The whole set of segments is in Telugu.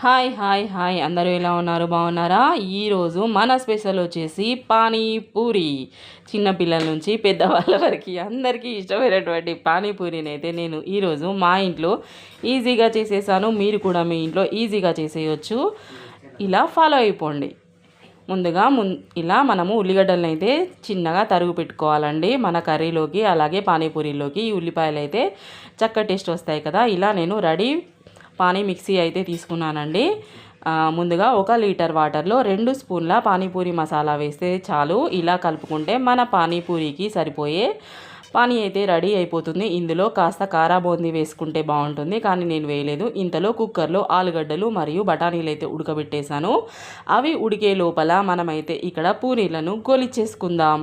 Hi hi hi. అందరూ ఎలా ఉన్నారు? బాగున్నారా? ఈరోజు మన స్పెషల్ వచ్చేసి పానీపూరి. చిన్నపిల్లల నుంచి పెద్దవాళ్ళ వరకు అందరికీ ఇష్టమైనటువంటి పానీపూరిని అయితే నేను ఈరోజు మా ఇంట్లో ఈజీగా చేసేసాను. మీరు కూడా మీ ఇంట్లో ఈజీగా చేసేయచ్చు. ఇలా ఫాలో అయిపోండి. ముందుగా ముం ఇలా మనము ఉల్లిగడ్డలను అయితే చిన్నగా తరుగు పెట్టుకోవాలండి. మన కర్రీలోకి అలాగే పానీపూరిలోకి ఈ ఉల్లిపాయలు అయితే చక్క టేస్ట్ వస్తాయి కదా. ఇలా నేను రెడీ పానీ మిక్సీ అయితే తీసుకున్నానండి. ముందుగా ఒక లీటర్ వాటర్లో రెండు స్పూన్ల పానీపూరి మసాలా వేస్తే చాలు. ఇలా కలుపుకుంటే మన పానీపూరికి సరిపోయే పానీ అయితే రెడీ అయిపోతుంది. ఇందులో కాస్త కారా బూందీ వేసుకుంటే బాగుంటుంది. కానీ నేను వేయలేదు. ఇంతలో కుక్కర్లో ఆలుగడ్డలు మరియు బఠానీలు అయితే ఉడకబెట్టేశాను. అవి ఉడికే లోపల మనమైతే ఇక్కడ పూరీలను గోలిచ్చేసుకుందాం.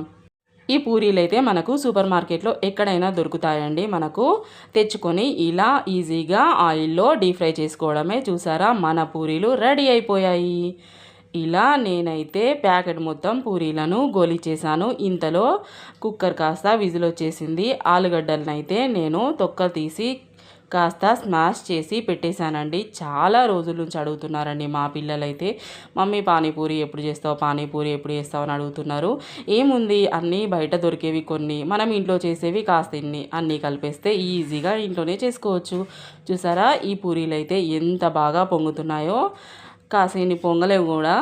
ఈ పూరీలు అయితే మనకు సూపర్ మార్కెట్లో ఎక్కడైనా దొరుకుతాయండి. మనకు తెచ్చుకొని ఇలా ఈజీగా ఆయిల్లో డీప్ ఫ్రై చేసుకోవడమే చూసారా? మన పూరీలు రెడీ అయిపోయాయి. ఇలా నేనైతే ప్యాకెట్ మొత్తం పూరీలను గోలిచేసాను ఇంతలో కుక్కర్ కాస్త విజిల్ వచ్చేసింది. ఆలుగడ్డలనైతే నేను తొక్క తీసి కాస్త స్మాష్ చేసి పెట్టేశానండి. చాలా రోజుల నుంచి అడుగుతున్నారండి మా పిల్లలైతే. మమ్మీ పానీపూరి ఎప్పుడు చేస్తావు? పానీపూరి ఎప్పుడు చేస్తావు? అని అడుగుతున్నారు. ఏముంది? అన్నీ బయట దొరికేవి కొన్ని. మనం ఇంట్లో చేసేవి కాస్త ఇన్ని. అన్నీ కలిపేస్తే ఈజీగా ఇంట్లోనే చేసుకోవచ్చు. చూసారా? ఈ పూరీలు అయితే ఎంత బాగా పొంగుతున్నాయో. కాసేని పొంగలేవు కూడా.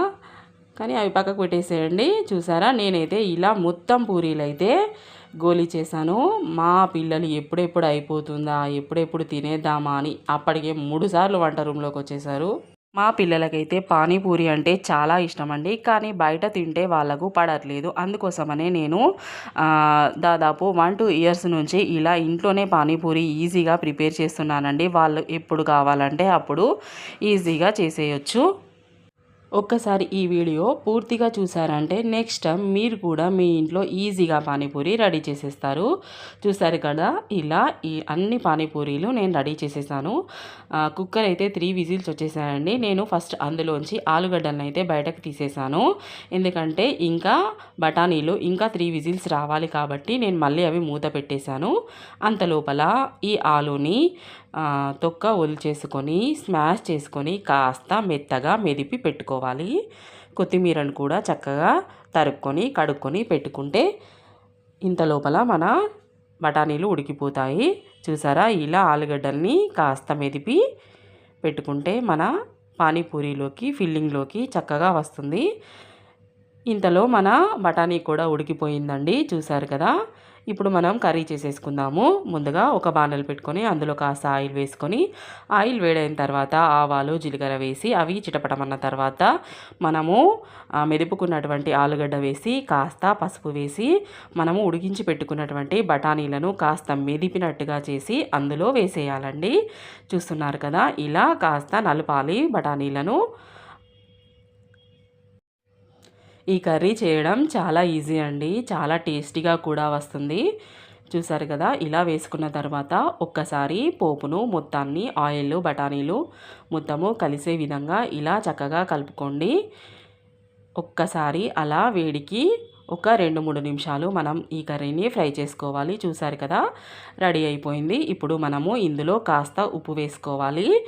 కానీ అవి పక్కకు పెట్టేసేయండి. చూసారా? నేనైతే ఇలా మొత్తం పూరీలు అయితే గోలీ చేశాను. మా పిల్లలు ఎప్పుడెప్పుడు అయిపోతుందా ఎప్పుడెప్పుడు తినేద్దామా అని అప్పటికే మూడుసార్లు వంట రూమ్లోకి వచ్చేసారు మా పిల్లలకైతే పానీపూరి అంటే చాలా ఇష్టం అండి కానీ బయట తింటే వాళ్ళకు పడట్లేదు. అందుకోసమనే నేను దాదాపు వన్ టూ ఇయర్స్ నుంచి ఇలా ఇంట్లోనే పానీపూరి ఈజీగా ప్రిపేర్ చేస్తున్నానండి. వాళ్ళు ఎప్పుడు కావాలంటే అప్పుడు ఈజీగా చేసేయచ్చు. ఒక్కసారి ఈ వీడియో పూర్తిగా చూసారంటే నెక్స్ట్ టైం మీరు కూడా మీ ఇంట్లో ఈజీగా పానీపూరి రెడీ చేసేస్తారు. చూసారు కదా ఇలా ఈ అన్ని పానీపూరీలు నేను రెడీ చేసేసాను. కుక్కర్ అయితే త్రీ విజిల్స్ వచ్చేసాయండి. నేను ఫస్ట్ అందులోంచి ఆలుగడ్డలను అయితే బయటకు తీసేసాను. ఎందుకంటే ఇంకా బఠానీలు ఇంకా త్రీ విజిల్స్ రావాలి కాబట్టి నేను మళ్ళీ అవి మూత పెట్టేశాను. అంత లోపల ఈ ఆలుని తొక్క ఒలిచేసుకొని స్మాష్ చేసుకొని కాస్త మెత్తగా మెదిపి పెట్టుకోవాలి. కొత్తిమీరను కూడా చక్కగా తరుక్కొని కడుక్కొని పెట్టుకుంటే ఇంత లోపల మన బఠానీలు ఉడికిపోతాయి. చూసారా? ఇలా ఆలుగడ్డల్ని కాస్త మెదిపి పెట్టుకుంటే మన పానీపూరిలోకి ఫిల్లింగ్లోకి చక్కగా వస్తుంది. ఇంతలో మన బఠానీ కూడా ఉడికిపోయిందండి. చూసారు కదా? ఇప్పుడు మనం కర్రీ చేసేసుకుందాము. ముందుగా ఒక బాణలు పెట్టుకొని అందులో కాస్త ఆయిల్ వేసుకొని ఆయిల్ వేడైన తర్వాత ఆవాలు జీలకర్ర వేసి అవి చిటపటమన్న తర్వాత మనము మెదుపుకున్నటువంటి ఆలుగడ్డ వేసి కాస్త పసుపు వేసి మనము ఉడికించి పెట్టుకున్నటువంటి బఠానీలను కాస్త మెదిపినట్టుగా చేసి అందులో వేసేయాలండి. చూస్తున్నారు కదా ఇలా కాస్త నలపాలి బఠానీలను. ఈ కర్రీ చేయడం చాలా ఈజీ అండి. చాలా టేస్టీగా కూడా వస్తుంది. చూసారు కదా ఇలా వేసుకున్న తర్వాత ఒక్కసారి పోపును మొత్తాన్ని ఆయిల్ బఠానీలు మొత్తము కలిసే విధంగా ఇలా చక్కగా కలుపుకోండి. ఒక్కసారి అలా వేడికి ఒక రెండు మూడు నిమిషాలు మనం ఈ కర్రీని ఫ్రై చేసుకోవాలి. చూసారు కదా రెడీ అయిపోయింది. ఇప్పుడు మనము ఇందులో కాస్త ఉప్పు వేసుకోవాలి.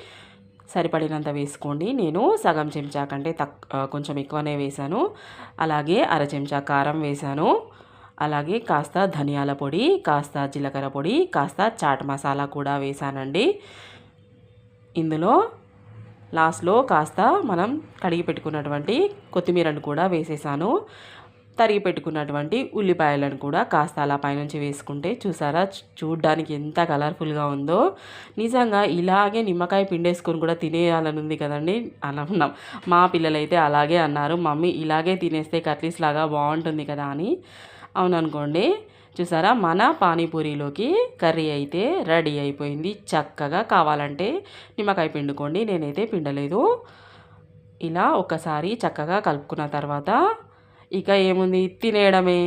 సరిపడినంత వేసుకోండి. నేను సగం చెంచా కంటే తక్ కొంచెం ఎక్కువనే వేశాను. అలాగే అర చెంచా కారం వేశాను. అలాగే కాస్త ధనియాల పొడి కాస్త జీలకర్ర పొడి కాస్త చాట్ మసాలా కూడా వేశానండి. ఇందులో లాస్ట్లో కాస్త మనం కడిగి పెట్టుకున్నటువంటి కొత్తిమీరను కూడా వేసేసాను. తరిగి పెట్టుకున్నటువంటి ఉల్లిపాయలను కూడా కాస్త అలా పైనుంచి వేసుకుంటే చూసారా చూడ్డానికి ఎంత కలర్ఫుల్గా ఉందో. నిజంగా ఇలాగే నిమ్మకాయ పిండేసుకొని కూడా తినేయాలని ఉంది కదండి. అని అన్నాం మా పిల్లలైతే అలాగే అన్నారు. మమ్మీ ఇలాగే తినేస్తే కట్లీస్ లాగా బాగుంటుంది కదా అని. అవుననుకోండి. చూసారా మన పానీపూరిలోకి కర్రీ అయితే రెడీ అయిపోయింది. చక్కగా కావాలంటే నిమ్మకాయ పిండుకోండి. నేనైతే పిండలేదు. ఇలా ఒకసారి చక్కగా కలుపుకున్న తర్వాత ఇక ఏముంది? తినేయడమే.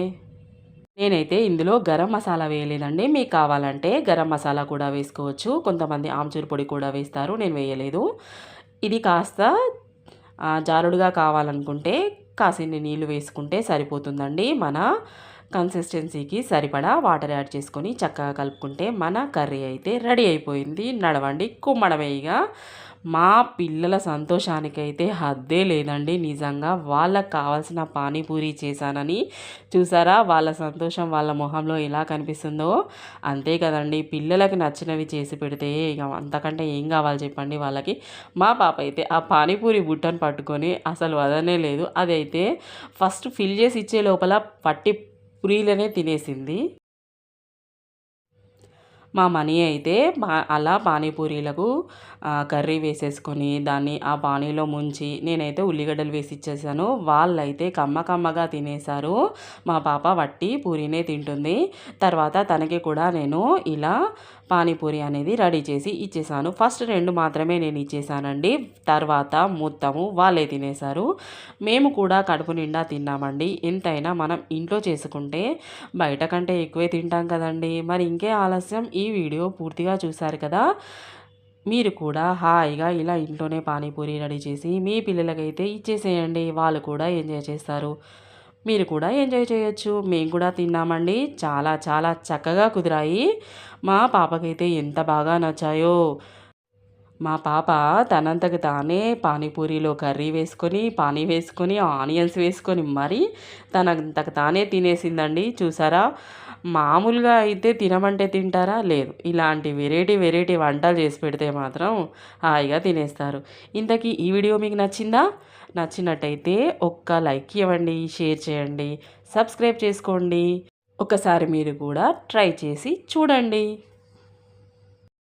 నేనైతే ఇందులో గరం మసాలా వేయలేదండి. మీకు కావాలంటే గరం మసాలా కూడా వేసుకోవచ్చు. కొంతమంది ఆమ్చూరు పొడి కూడా వేస్తారు. నేను వేయలేదు. ఇది కాస్త జారుడుగా కావాలనుకుంటే కాసిన్ని నీళ్ళు వేసుకుంటే సరిపోతుందండి. మన కన్సిస్టెన్సీకి సరిపడా వాటర్ యాడ్ చేసుకొని చక్కగా కలుపుకుంటే మన కర్రీ అయితే రెడీ అయిపోయింది. నడవండి. కుమ్మడమేగా మా పిల్లల సంతోషానికైతే హద్దే లేదండి. నిజంగా వాళ్ళకి కావాల్సిన పానీపూరి చేశానని చూసారా? వాళ్ళ సంతోషం వాళ్ళ మొహంలో ఎలా కనిపిస్తుందో. అంతే కదండి. పిల్లలకి నచ్చినవి చేసి పెడితే ఇక అంతకంటే ఏం కావాలి చెప్పండి వాళ్ళకి. మా పాప అయితే ఆ పానీపూరి బుట్టను పట్టుకొని అసలు వదనే లేదు. అదైతే ఫస్ట్ ఫిల్ చేసి ఇచ్చే లోపల పట్టి పూరీలనే తినేసింది. మా మనీ అయితే పా అలా పానీపూరీలకు కర్రీ వేసేసుకొని దాన్ని ఆ పానీలో ముంచి నేనైతే ఉల్లిగడ్డలు వేసి ఇచ్చేసాను. వాళ్ళైతే కమ్మ కమ్మగా తినేశారు. మా పాప వట్టి పూరీనే తింటుంది. తర్వాత తనకి కూడా నేను ఇలా పానీపూరి అనేది రెడీ చేసి ఇచ్చేసాను. ఫస్ట్ రెండు మాత్రమే నేను ఇచ్చేసానండి. తర్వాత మొత్తము వాళ్ళే తినేశారు. మేము కూడా కడుపు నిండా తిన్నామండి. ఎంతైనా మనం ఇంట్లో చేసుకుంటే బయట కంటే ఎక్కువే తింటాం కదండి. మరి ఇంకే ఆలస్యం. ఈ వీడియో పూర్తిగా చూశారు కదా? మీరు కూడా హాయిగా ఇలా ఇంట్లోనే పానీపూరి రెడీ చేసి మీ పిల్లలకైతే ఇచ్చేసేయండి. వాళ్ళు కూడా ఎంజాయ్ చేస్తారు. మీరు కూడా ఎంజాయ్ చేయొచ్చు. మేము కూడా తిన్నామండి. చాలా చాలా చక్కగా కుదిరాయి. మా పాపకైతే ఎంత బాగా నచ్చాయో. మా పాప తనంతకు తానే పానీపూరిలో కర్రీ వేసుకొని పానీ వేసుకొని ఆనియన్స్ వేసుకొని మరీ తనంతకు తానే తినేసిందండి. చూసారా? మామూలుగా అయితే తినమంటే తింటారా? లేదు. ఇలాంటి వెరైటీ వెరైటీ వంటలు చేసి పెడితే మాత్రం హాయిగా తినేస్తారు. ఇంతకీ ఈ వీడియో మీకు నచ్చిందా? నచ్చినట్టయితే ఒక్క లైక్ ఇవ్వండి షేర్ చేయండి సబ్స్క్రైబ్ చేసుకోండి. ఒకసారి మీరు కూడా ట్రై చేసి చూడండి.